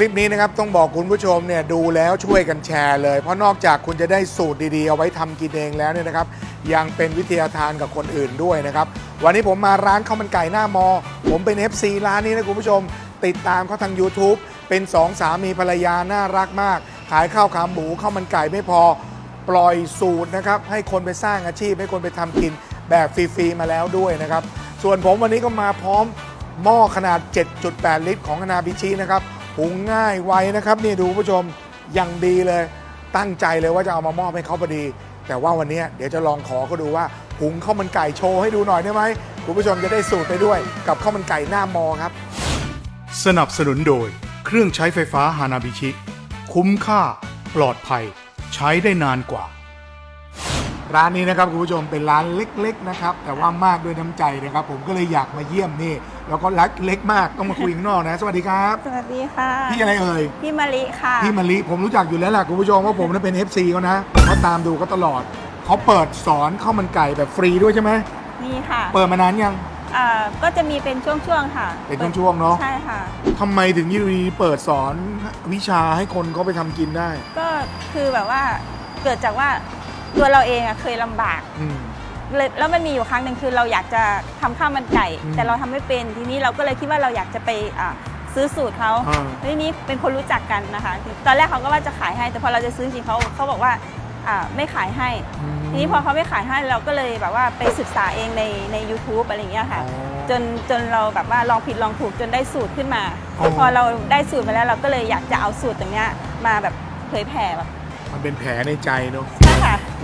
ลิปนี้นะครับต้องบอกคุณผู้ชมเนี่ยดูแล้วช่วยกันแชร์เลย เพราะนอกจากคุณจะได้สูตรดีๆ เอาไว้ทำกินเองแล้วเนี่ยนะครับ ยังเป็นวิทยาทานกับคนอื่นด้วยนะครับ วันนี้ผมมาร้านข้าวมันไก่หน้ามอ ผมเป็น FC ร้านนี้นะคุณผู้ชม ติดตามเขาทาง YouTube เป็นสองสามีภรรยาน่ารักมาก ขายข้าวขาหมูข้าวมันไก่ไม่พอ ปล่อยสูตรนะครับ ให้คนไปสร้างอาชีพ ให้คนไปทำกินแบบฟรี ๆ มาแล้วด้วยนะครับ ส่วนผมวันนี้ก็มาพร้อมหม้อขนาด 7.8 ลิตรของคณาบิชินะครับ หุงง่ายไวนะครับนี่ดูผู้ชมอย่างดีเลย ตั้งใจเลยว่าจะเอามามอบให้เขาพอดี แต่ว่าวันนี้เดี๋ยวจะลองขอเขาดูว่าหุงข้าวมันไก่โชว์ให้ดูหน่อยได้ไหมคุณผู้ชมจะได้สูตรไปด้วย กับข้าวมันไก่หน้ามอครับ สนับสนุนโดย เครื่องใช้ไฟฟ้าฮานาบิชิ คุ้มค่า ปลอดภัย ใช้ได้นานกว่า ร้านนี้นะครับคุณผู้ชมเป็นร้านเล็ก ๆ นะครับ แต่ว่ามากด้วยน้ำใจนะครับ ผมก็เลยอยากมาเยี่ยมนี่ แล้วก็รักเล็กมากต้องมาคุยข้างนอกนะ สวัสดีครับ สวัสดีค่ะ พี่อะไรเอ่ย พี่มะลิค่ะ พี่มะลิผมรู้จักอยู่แล้วแหละคุณผู้ชมว่าผมนั้นเป็น FC เขานะผมก็ตามดูเขาตลอด เขาเปิดสอนข้าวมันไก่แบบฟรีด้วยใช่ไหมนี่ค่ะเปิดมานานยังเอ่อก็จะมีเป็นช่วงๆค่ะเป็นช่วงๆเนอะใช่ค่ะทำไมถึงอยูดีเปิดสอนวิชาให้คนเขาไปทำกินได้ ก็คือแบบว่าเกิดจากว่า ตัวเราเองอะเคยลำบากอืม เลยแล้วมันมีอยู่ครั้งหนึ่งคือเราอยากจะทำข้าวมันไก่ อืมแต่เราทำไม่เป็นทีนี้เราก็เลยคิดว่าเราอยากจะไปอ่าซื้อสูตรเขาอ่า ทีนี้เป็นคนรู้จักกันนะคะ ตอนแรกเขาก็ว่าจะขายให้ แต่พอเราจะซื้อจริงเขาเขาบอกว่าอ่าไม่ขายให้อืมทีนี้พอเขาไม่ขายให้เราก็เลยแบบว่าไปศึกษาเองในใน u t u b e อะไรอย่างเงี้ยค่ะ อ๋อจนจนเราแบบว่าลองผิดลองถูกจนได้สูตรขึ้นมา อ๋อ พอเราได้สูตรมาแล้วเราก็เลยอยากจะเอาสูตรตรงเนี้ยมาแบบเผยแผ่แบบ มันเป็นแผลในใจเนอะใช่ค่ะ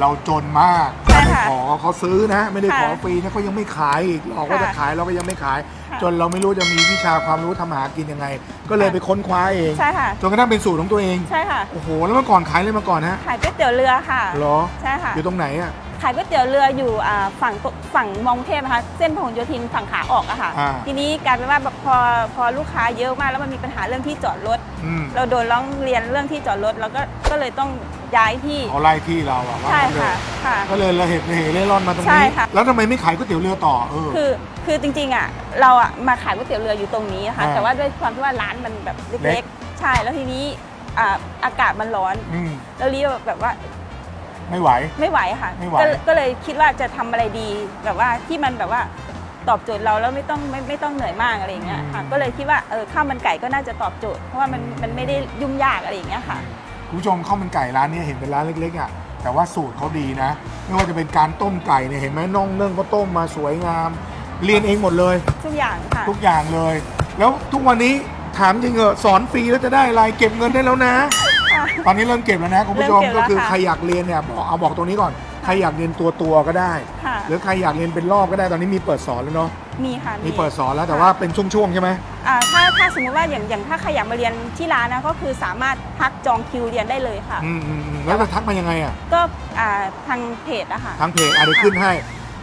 เราจนมากใช่เราไปค่ะขอเขาซื้อนะ ไม่ได้ขอค่ะฟรีนะเขายังไม่ขายอีกเราก็ค่ะจะขายเราก็ยังไม่ขาย ค่ะจนเราไม่รู้จะมีวิชาความรู้ทำหากินยังไง ก็เลยค่ะ ไปค้นคว้าเองใช่ค่ะ จนกระทั่งเป็นสูตรของตัวเองใช่ค่ะ โอ้โหแล้วเมื่อก่อนขายอะไรมาก่อนฮะขายก๋วยเตี๋ยวเรือค่ะ เหรอใช่ค่ะ อยู่ตรงไหนอะ ขายก๋วยเตี๋ยวเรืออยู่อ่าฝั่งตฝั่งมองเทพนะคะเส้นพหลโยธินฝั่งขาออกอะค่ะ อ่า ทีนี้กลายเป็นว่าแบบพอพอลูกค้าเยอะมากแล้วมันมีปัญหาเรื่องที่จอดรถ อืมเราโดนร้องเรียนเรื่องที่จอดรถเราก็ก็เลยต้องย้ายที่เขาไล่ที่เราอะว่าใช่งั้นเถค่ะอะค่ะ ก็เลยระเหตุระเหเร่ร่อนมาตรงใช่นี้ ค่ะ แล้วทำไมไม่ขายก๋วยเตี๋ยวเรือต่อเออ คือคือจริงๆอะเราอะมาขายก๋วยเตี๋ยวเรืออยู่ตรงนี้นะคะอ่าแต่ว่าด้วยความที่ว่าร้านมันแบบเล็เล็ก กๆใช่แล้วทีนี้อ่าอากาศมันร้อนอืมแล้วรีแบบว่า ไม่ไหว ไม่ไหวค่ะไม่ไหว ก็ก็เลยคิดว่าจะทำอะไรดีแบบว่าที่มันแบบว่าตอบโจทย์เราแล้วไม่ต้องไม่ไม่ต้องเหนื่อยมากอะไรอย่างเงี้ยค่ะ ก็เลยคิดว่าเออข้าวมันไก่ก็น่าจะตอบโจทย์เพราะว่ามันมันไม่ได้ยุ่งยากอะไรอย่างเงี้ยค่ะ คุณผู้ชมข้าวมันไก่ร้านเนี้เห็นเป็นร้านเล็กๆอะแต่ว่าสูตรเขาดีนะ ไม่ว่าจะเป็นการต้มไก่เนี่ยเห็นไหมน่องเนื่องก็ต้มมาสวยงาม เรียนเองหมดเลย ทุกอย่างค่ะ ทุกอย่างเลย แล้วทุกวันนี้ถามจริงเหอะสอนฟรีแล้วจะได้อะไรเก็บเงินได้แล้วนะ ตอนนี้เริ่มเก็บแล้วนะคุณผู้ชมเริ่มเก็บก็แล้วคือค่ะใครอยากเรียนเนี่ยบอกเอาบอกตรงนี้ก่อนใครอยากเรียนตัวตัวๆก็ได้ ค่ะ หรือใครอยากเรียนเป็นรอบก็ได้ตอนนี้มีเปิดสอนแล้วเนาะมีค่ะมีเปิดสอนแล้วแต่ว่าเป็นช่วงๆใช่ไหมอ่าถ้าถ้าสมมติว่าอย่างอย่างถ้าใครอยากมาเรียนที่ร้านนะก็คือสามารถพักจองคิวเรียนได้เลยค่ะ อืมอืมอืมแล้วจะทักมายังไงอะ ก็อ่าทางเพจอะค่ะ ทางเพจอาจจะขึ้นให้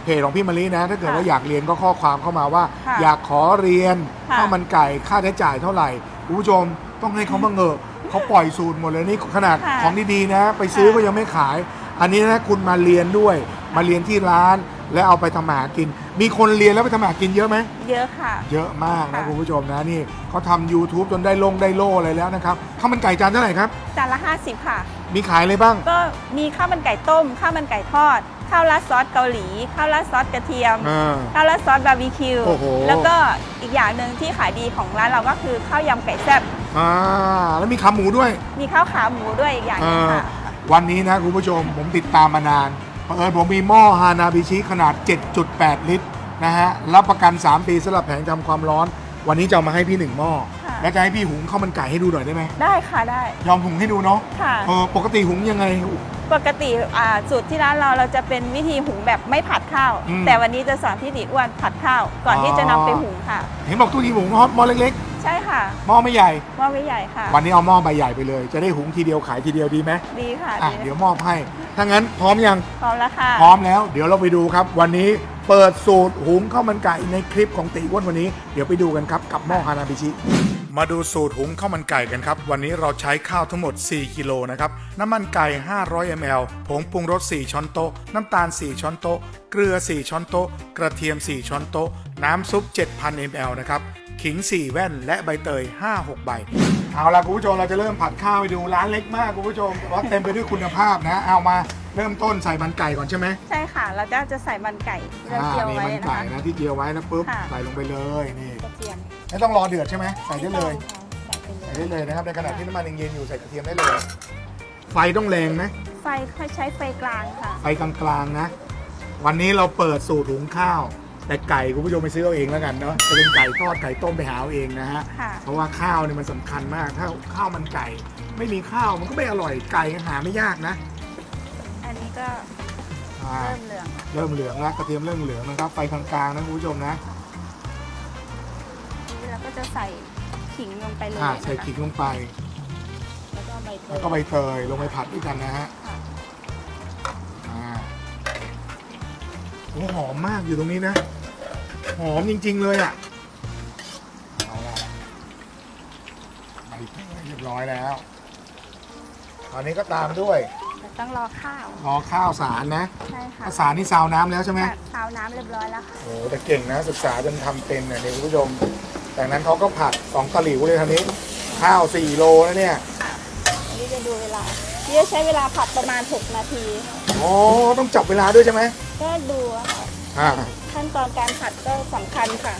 เพจของพี่มะลินะ ถ้าเกิดว่าค่ะอยากเรียนก็ข้อความเข้ามาว่า ค่ะอยากขอเรียนค่ะข้าวมันไก่ค่าใช้จ่ายเท่าไหร่คุณผู้ชมต้องให้เขามาเงอะ เขาปล่อยสูตรหมดเลยนี่ขนาดค่ะของดีๆนะ ไปซื้อค่ะก็ยังไม่ขาย อันนี้นะคุณมาเรียนด้วย มาเรียนที่ร้าน แล้วเอาไปทำมาหากิน มีคนเรียนแล้วไปทำมาหากินเยอะไหม เยอะค่ะ เยอะมากนะค่ะ คุณผู้ชมนะนี่เขาทำ YouTube จนได้ลงได้โล่อะไรแล้วนะครับข้าวมันไก่จานเท่าไหร่ครับ จานละ 50 ค่ะ มีขายอะไรบ้าง ก็มีข้าวมันไก่ต้ม ข้าวมันไก่ทอด ข้าวราดซอสเกาหลี ข้าวราดซอสกระเทียม อ่า ข้าวราดซอสบาร์บีคิว โอ้โห แล้วก็อีกอย่างหนึ่งที่ขายดีของร้านเราก็คือข้าวยำไก่แซ่บ อ่าแล้วมีขาหมูด้วยมีข้าวขาหมูด้วยอีกอย่างหนึงค่ะ วันนี้นะคุณผู้ชมผมติดตามมานานเผอิญผมมีหม้อฮานาบิชิขนาด 7.8 ลิตรนะฮะรับประกัน 3 ปีสำหรับแผงทำความร้อน วันนี้จะเอามาให้พี่หนึ่งหม้อค่ะ แล้วจะให้พี่หุงข้าวมันไก่ให้ดูหน่อยได้ไหมได้ค่ะได้ยอมหุงให้ดูเนาะค่ะ เออปกติหุงยังไง ปกติอ่าสูตรที่ร้านเราเราจะเป็นวิธีหุงแบบไม่ผัดข้าว อืมแต่วันนี้จะสอนพี่ติอ้วนผัดข้าว ก่อนอ๋อ ที่จะนำไปหุงค่ะ เห็นบอกตู้ที่หุงหม้อหม้อเล็ก ใช่ค่ะๆหม้อไม่ใหญ่ หม้อไม่ใหญ่ค่ะ วันนี้เอาหม้อใบใหญ่ไปเลย จะได้หุงทีเดียวขายทีเดียวดีไหมดีค่ะอะดีเดี๋ยวมอบให้ ถ้างั้นพร้อมยัง พร้อมแล้วค่ะ พร้อมแล้ว เดี๋ยวเราไปดูครับ วันนี้เปิดสูตรหุงข้าวมันไก่ในคลิปของตีอ้วนวันนี้ เดี๋ยวไปดูกันครับกับหม้อฮานาบิชิ มาดูสูตรหุงข้าวมันไก่กันครับ วันนี้เราใช้ข้าวทั้งหมด 4 กิโลนะครับ น้ำมันไก่ 500 ml ผงปรุงรส 4 ช้อนโต๊ะ น้ำตาล 4 ช้อนโต๊ะ เกลือ 4 ช้อนโต๊ะ กระเทียม 4 ช้อนโต๊ะ น้ำซุป 7,000 ml นะครับ ขิง 4 แว่น และใบเตย 5-6 ใบ เอาล่ะคุณผู้ชมเราจะเริ่มผัดข้าวไปดูร้านเล็กมากคุณผู้ชมแต่ว่าเต็มไปด้วยคุณภาพนะ เอามาเริ่มต้นใส่มันไก่ก่อนใช่ไหมใช่ค่ะ เราจะจะใส่มันไก่ที่เราอ่าเจียวนี่ไว้มันนะไก่คะ นะที่เจียวไว้นะปุ๊บค่ะ ใส่ลงไปเลยนี่กระเทียมไม่ต้องรอเดือดใช่ไหมใส่ได้เลย ใส่ไปเลใส่ยได้เลยนะครับในขณะที่น้ำมันยังเย็นอยู่ใส่กระเทียมได้เลย ไฟต้องแรงไหมไฟค่อยใช้ไฟกลางค่ะ ไฟกลางๆนะ วันนี้เราเปิดสูตรหุงข้าว แต่ไก่คุณผู้ชมไปซื้อเอาเองแล้วกันเนาะจะเป็นไก่ทอดไก่ต้มไปหาเอาเองนะฮะค่ะ เพราะว่าข้าวเนี่ยมันสำคัญมากถ้าข้าวมันไก่ ไม่มีข้าวมันก็ไม่อร่อยไก่หาไม่ยากนะอันนี้ก็อ่าเริ่มเหลืองเริ่มเหลืองแล้วกระเทียมเริ่มเหลืองนะครับไฟกลางๆนะคุณผู้ชมนะนี่เราก็จะใส่ขิงลงไปเลยอ่านะคะใส่ขิงลงไปแล้วก็ใบเตยแล้วก็ใบเตยลงไปผัดด้วยกันนะฮะ โอ้หอมมากอยู่ตรงนี้นะ หอมจริง ๆ เลยอะเอาละใบเตยเรียบร้อยแล้วตอนนี้ก็ตามด้วยเราต้องรอข้าว รอข้าวสารนะใช่ค่ะข้าวสารนี่ซาวน้ำแล้วใช่ไหม ค่ะซาวน้ำเรียบร้อยแล้วค่ะโอ้แต่เก่งนะศึกษาจนทำเป็นเนี่ยนี่คุณผู้ชมจากนั้นเขาก็ผัดสองตะหลิวเลยทีนี้ ข้าวสี่โลนะเนี่ยอันนี้จะดูเวลา นี่จะใช้เวลาผัดประมาณ 6 นาทีอ๋อต้องจับเวลาด้วยใช่ไหม ก็ดูอะค่ะอ่าขั้นตอนการผัดก็สำคัญค่ะ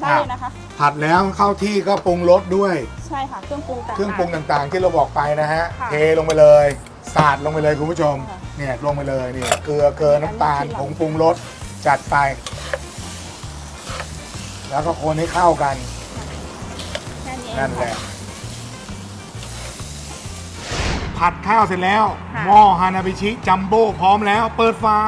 ได้อะเลยนะคะ ผัดแล้วเข้าที่ก็ปรุงรสด้วย ใช่ค่ะ เครื่องปรุงต่างๆ เครื่องปรุงต่างๆ ที่เราบอกไปนะฮะ ค่ะเทลงไปเลย สาดลงไปเลยคุณผู้ชม ค่ะเนี่ยลงไปเลยนี่เกลือเกลือน้ำตาลอันนี้ผงปรุงรสจัดไป แล้วก็คนให้เข้ากันแค่นี้เองนั่นแหละค่ะ ผัดข้าวเสร็จแล้ว ค่ะ หม้อฮานาบิชิจัมโบ้พร้อมแล้ว เปิดฝา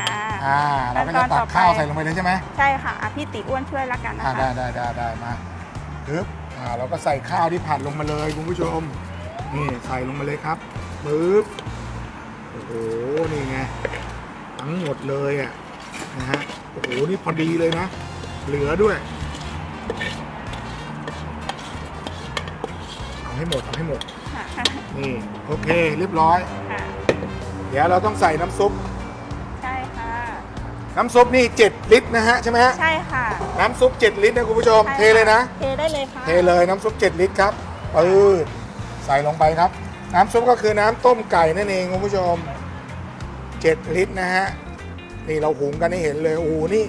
ค่ะอ่าเราก็จะตักข้าวใส่ลงไปเลยใช่ไหมใช่ค่ะอะพี่ติอ้วนช่วยแล้วกันนะอ่าคะได้ได้ได้ได้มาปึ๊บอ่าเราก็ใส่ข้าวที่ผัดลงมาเลยคุณผู้ชม นี่ใส่ลงมาเลยครับปึ๊บโอ้โหนี่ไงทั้งหมดเลยอะนะฮะโอ้โหนี่พอดีเลยนะ เหลือด้วย เอาให้หมดเอาให้หมด ค่ะนี่โอเคเรียบร้อย ค่ะเดี๋ยวเราต้องใส่น้ำซุป ใช่ค่ะ น้ำซุปนี่ 7 ลิตรนะฮะใช่ไหมฮะ ใช่ค่ะน้ำซุป 7 ลิตรนะคุณผู้ชม ใช่เทเลยนะ เทได้เลยค่ะเทเลยน้ำซุป 7 ลิตรครับปืดใส่ลงไปครับ น้ำซุปก็คือน้ำต้มไก่นั่นเองคุณผู้ชม 7 ลิตรนะฮะ นี่เราหุงกันให้เห็นเลย โอ้โห นี่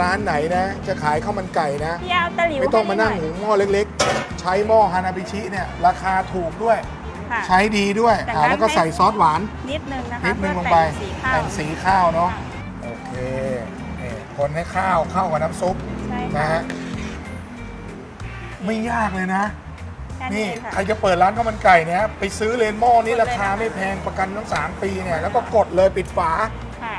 ร้านไหนนะ จะขายข้าวมันไก่นะ พี่เอาตะหลิวไม่ต้องมานั่งให้หหุยงหม้อเล็กๆ ใช้หม้อฮานาบิชิเนี่ยราคาถูกด้วยค่ะใช้ดีด้วยจากอ่านั้น แล้วก็ให้ใส่ซอสหวาน นิดนึงนะคะนิดนึเพื่งอลงแต่ไปงสีข้าวแต่งสีข้าวเนาะค่ะโอเคนี่คนให้ข้าวเข้ากับน้ำซุปใช่นะค่ะฮะไม่ยากเลยนะ แค่นี้นี่เองค่ะ ใครจะเปิดร้านข้าวมันไก่เนี่ยไปซื้อเลนหม้อนี้กดเลยราคานะคะ ไม่แพงประกันทั้ง 3 ปีเนี่ยแล้วก็กดเลยปิดฝาค่ะ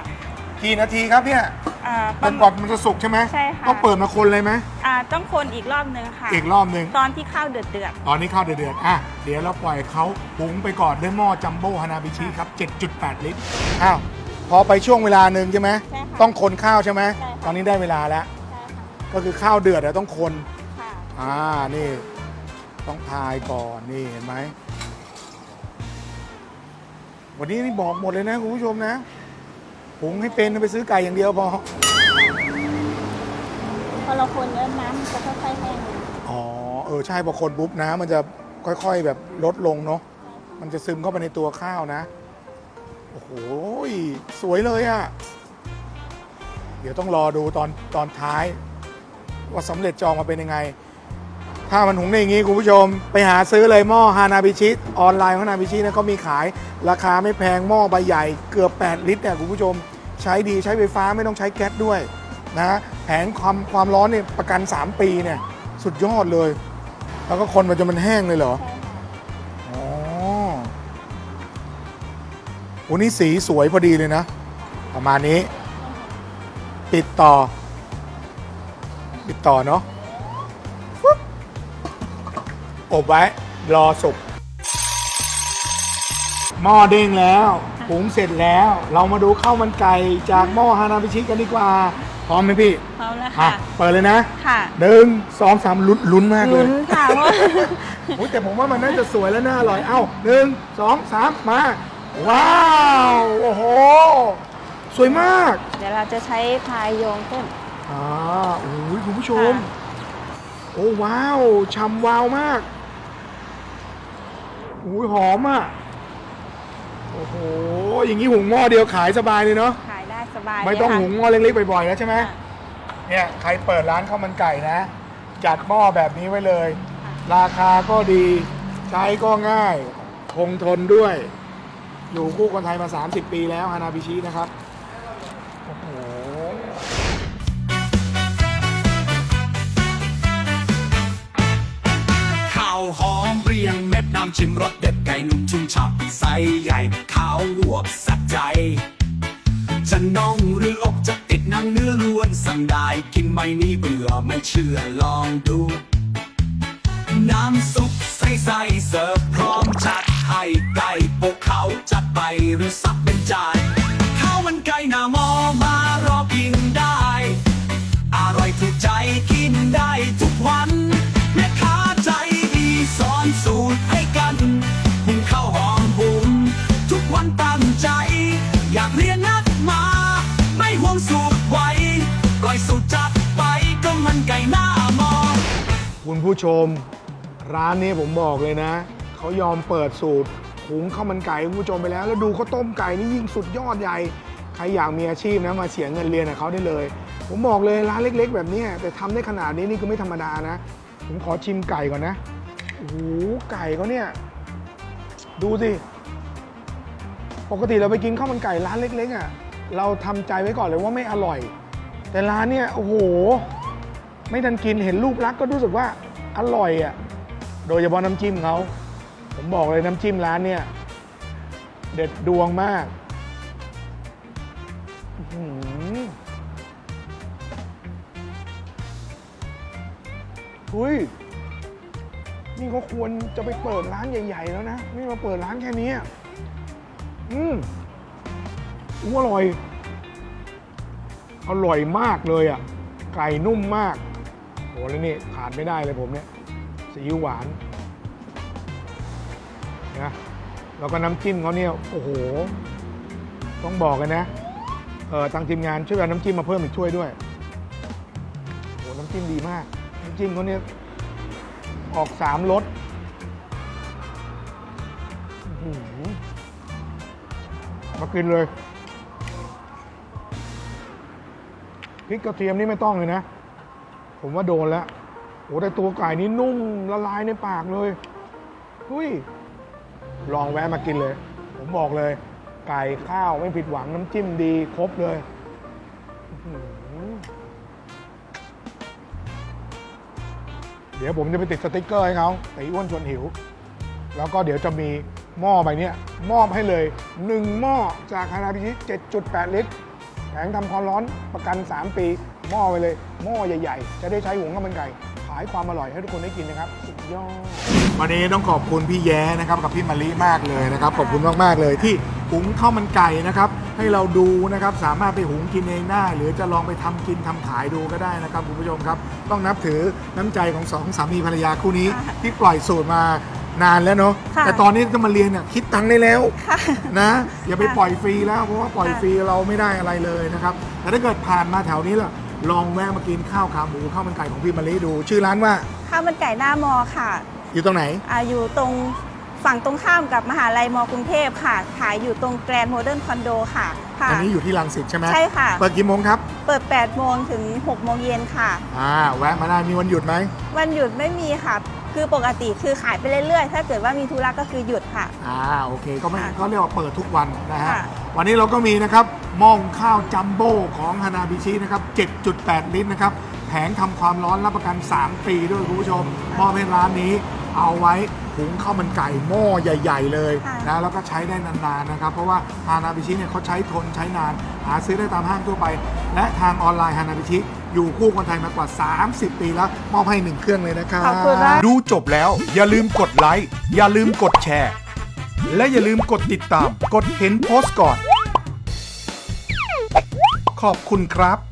กี่นาทีครับเนี่ย อ่าจนกว่ามันจะสุกใช่ไหมใช่ค่ะ ต้องเปิดมาคนเลยไหมอ่าต้องคนอีกรอบนึงค่ะ อีกรอบหนึ่งตอนที่ข้าวเดือดเดือดตอนนี้ข้าวเดือดๆอะเดี๋ยวเราปล่อยเขาหุงไปก่อนด้วยหม้อจัมโบ้ฮานาบิชิครับ 7.8 ลิตรอ้าวพอไปช่วงเวลาหนึ่งใช่ไหมใช่ค่ะต้องคนข้าวใช่ไหมใช่ค่ะ ตอนนี้ได้เวลาแล้วใช่ค่ะก็คือข้าวเดือดอะต้องคน ค่ะ อ่า นี่ ต้องทายก่อน นี่เห็นไหม วันนี้นี่บอกหมดเลยนะ คุณผู้ชมนะ หุงให้เป็นไปซื้อไก่อย่างเดียวพอ พอเราคนเยอะน้ำมันจะค่อยๆแห้งอ๋อ เออ ใช่พอคนปุ๊บน้ำมันจะค่อยๆแบบลดลงเนาะ มันจะซึมเข้าไปในตัวข้าวนะ โอ้โห สวยเลยอะ่ะ เดี๋ยวต้องรอดูตอนตอนท้าย ว่าสำเร็จจองมาเป็นยังไง ถ้ามันหุงในอย่างงี้คุณผู้ชม ไปหาซื้อเลยหม้อฮานาบิชิออนไลน์ของฮานาบิชินะก็มีขาย ราคาไม่แพงหม้อใบใหญ่เกือบ 8 ลิตรเนี่ยคุณผู้ชม ใช้ดีใช้ไฟฟ้าไม่ต้องใช้แก๊สด้วยนะแผงความความร้อนเนี่ยประกัน 3 ปีเนี่ยสุดยอดเลย แล้วก็คนมันจนมันแห้งเลยเหรอใช่ค่ะอ๋อโอ้นี่สีสวยพอดีเลยนะ ประมาณนี้ ปิดต่อ ปิดต่อเนาะอบไว้รอสุก หม้อเด้งแล้วหุงเสร็จแล้ว เรามาดูข้าวมันไก่จากหม้อฮานาบิชิกันดีกว่า พร้อมไหมพี่พร้อมแล้วอะค่ะ เปิดเลยนะค่ะหนึ่งสองสามลุ้นลุ้นมากเลยลุ้นค่ะว่าโอ้ยแต่ผมว่ามันน่าจะสวยและน่าอร่อยเอ้าหนึ่งสองสามมา ว้าว โอ้โห สวยมาก เดี๋ยวเราจะใช้พายโยงขึ้น อ่าโอ้ยคุณผู้ชม ค่ะ โอ้ว้าวฉ่ำวาวมากอุ้ยหอมอะ โอ้โห อย่างนี้หุงหม้อเดียวขายสบายเลยเนาะ ขายได้สบายไม่ต้องเลยค่ะหุงหม้อเล็กๆบ่อยๆแล้วใช่ไหมค่ะเนี่ยใครเปิดร้านข้าวมันไก่นะ จัดหม้อแบบนี้ไว้เลยค่ะราคาก็ดี ใช้ก็ง่าย คงทนด้วย อยู่คู่คนไทยมา 30 ปีแล้วฮานาบิชินะครับ น้ำชิมรสเด็ดไก่นุ่มชุ่มฉ่ำไส้ใหญ่ข้าวลวกสักใจ จะน่องหรืออกจะติดนังเนื้อล้วนสั่งได้กินไม่นี่เบื่อไม่เชื่อลองดู น้ำซุปใส่ใส่เสิร์ฟพร้อมจัดให้ไก่พวกเขาจัดไปหรือสับเป็นจานข้าวมันไก่หน้ามอมารอกินได้ อร่อยถูกใจกินได้ทุกวันแม่ค้าใจดีสอนสูตรให้ ผู้ชม ร้านนี้ผมบอกเลยนะ เขายอมเปิดสูตรหุงข้าวมันไก่คุณผู้ชมไปแล้ว แล้วดูเขาต้มไก่นี่ยิ่งสุดยอดใหญ่ ใครอยากมีอาชีพนะมาเสียเงินเรียนกับเขาได้เลย ผมบอกเลยร้านเล็ก ๆ แบบนี้แต่ทำได้ขนาดนี้นี่คือไม่ธรรมดานะ ผมขอชิมไก่ก่อนนะโอ้โหไก่เขาเนี่ย ดูสิปกติเราไปกินข้าวมันไก่ร้านเล็ก ๆอะเราทำใจไว้ก่อนเลยว่าไม่อร่อย แต่ร้านเนี่ยโอ้โห ไม่ทันกินเห็นรูปลักษณ์ก็รู้สึกว่า อร่อยอะ โดยเฉพาะน้ำจิ้มเขา ผมบอกเลยน้ำจิ้มร้านเนี่ย เด็ดดวงมากอุ้ย นี่เขาควรจะไปเปิดร้านใหญ่ ๆ แล้วนะ นี่มาเปิดร้านแค่นี้ อืมอู้อร่อย อร่อยมากเลยอะ ไก่นุ่มมาก โหแล้วนี่ขาดไม่ได้เลยผมเนี่ยซีอิ๊วหวานนะแล้วก็น้ำจิ้มเขาเนี่ย โอ้โห ต้องบอกกันนะเออทางทีมงานช่วยเอาน้ำจิ้มมาเพิ่มอีกช่วยด้วยโหน้ำจิ้มดีมาก น้ำจิ้มเขาเนี่ยออกสามรสมากินเลยพริกกระเทียมนี่ไม่ต้องเลยนะ ผมว่าโดนแล้วโอ้แต่ตัวไก่นี่นุ่มละลายในปากเลยหุ้ยลองแวะมากินเลย ผมบอกเลย ไก่ข้าวไม่ผิดหวังน้ำจิ้มดีครบเลยเดี๋ยวผมจะไปติดสติกเกอร์ให้เขาตีอ้วนชวนหิว แล้วก็เดี๋ยวจะมีหม้อใบนี้มอบให้เลย 1 หม้อจากฮานาบิชิ7.8 ลิตร แผงทำความร้อนประกัน 3 ปี หม้อไปเลย หม้อใหญ่ ๆ จะได้ใช้หุงข้าวมันไก่ ขายความอร่อยให้ทุกคนได้กินนะครับ สุดยอด วันนี้ต้องขอบคุณพี่แย้นะครับกับพี่มะลิมากเลยนะครับ ขอบคุณมากๆเลยที่หุงข้าวมันไก่นะครับ ให้เราดูนะครับสามารถไปหุงกินเองได้หรือจะลองไปทำกินทำขายดูก็ได้นะครับคุณผู้ชมครับ ต้องนับถือน้ำใจของสองสามีภรรยาคู่นี้ ที่ปล่อยสูตรมานานแล้วเนาะค่ะ แต่ตอนนี้จะมาเรียนเนี่ยคิดตังค์ได้แล้ว ค่ะ นะอย่าไปปล่อยฟรีแล้วเพราะว่าปล่อยฟรีเราไม่ได้อะไรเลยนะครับแต่ถ้าเกิดผ่านมาแถวนี้ล่ะ ลองแวะมากินข้าวขาหมูข้าวมันไก่ของพี่มะลิดู ชื่อร้านว่าข้าวมันไก่หน้ามอค่ะอยู่ตรงไหนอาอยู่ตรงฝั่งตรงข้ามกับมหาลัยมกรุงเทพค่ะ ขายอยู่ตรงแกรนด์โมเดิร์นคอนโดค่ะค่ะ อันนี้อยู่ที่รังสิตใช่ไหมใช่ค่ะ เปิดกี่โมงครับ เปิด 8 โมงถึง 6 โมงเย็นค่ะ อ่าแวะมาได้มีวันหยุดไหมวันหยุดไม่มีค่ะ คือปกติคือขายไปเรื่อยๆ ถ้าเกิดว่ามีธุระก็คือหยุดค่ะ อ่าโอเคก็ไม่ค่ะก็เรียกว่าเปิดทุกวันนะฮะค่ะ วันนี้เราก็มีนะครับ หม้อหุงข้าวจัมโบ้ของฮานาบิชินะครับ 7.8 ลิตรนะครับ แผงทำความร้อนรับประกัน 3 ปีด้วยคุณผู้ชมมอบให้ร้านนี้เอาไว้หุงข้าวมันไก่หม้อใหญ่ ๆ เลยค่ะนะแล้วก็ใช้ได้นานๆนะครับ เพราะว่าฮานาบิชิเนี่ยเขาใช้ทนใช้นาน หาซื้อได้ตามห้างทั่วไป และทางออนไลน์ฮานาบิชิอยู่คู่คนไทยมากว่า 30 ปีแล้ว มอบให้หนึ่งเครื่องเลยนะครับขอบคุณมากดูจบแล้ว อย่าลืมกดไลค์อย่าลืมกดแชร์ และอย่าลืมกดติดตาม กดเห็นโพสต์ก่อน ขอบคุณครับ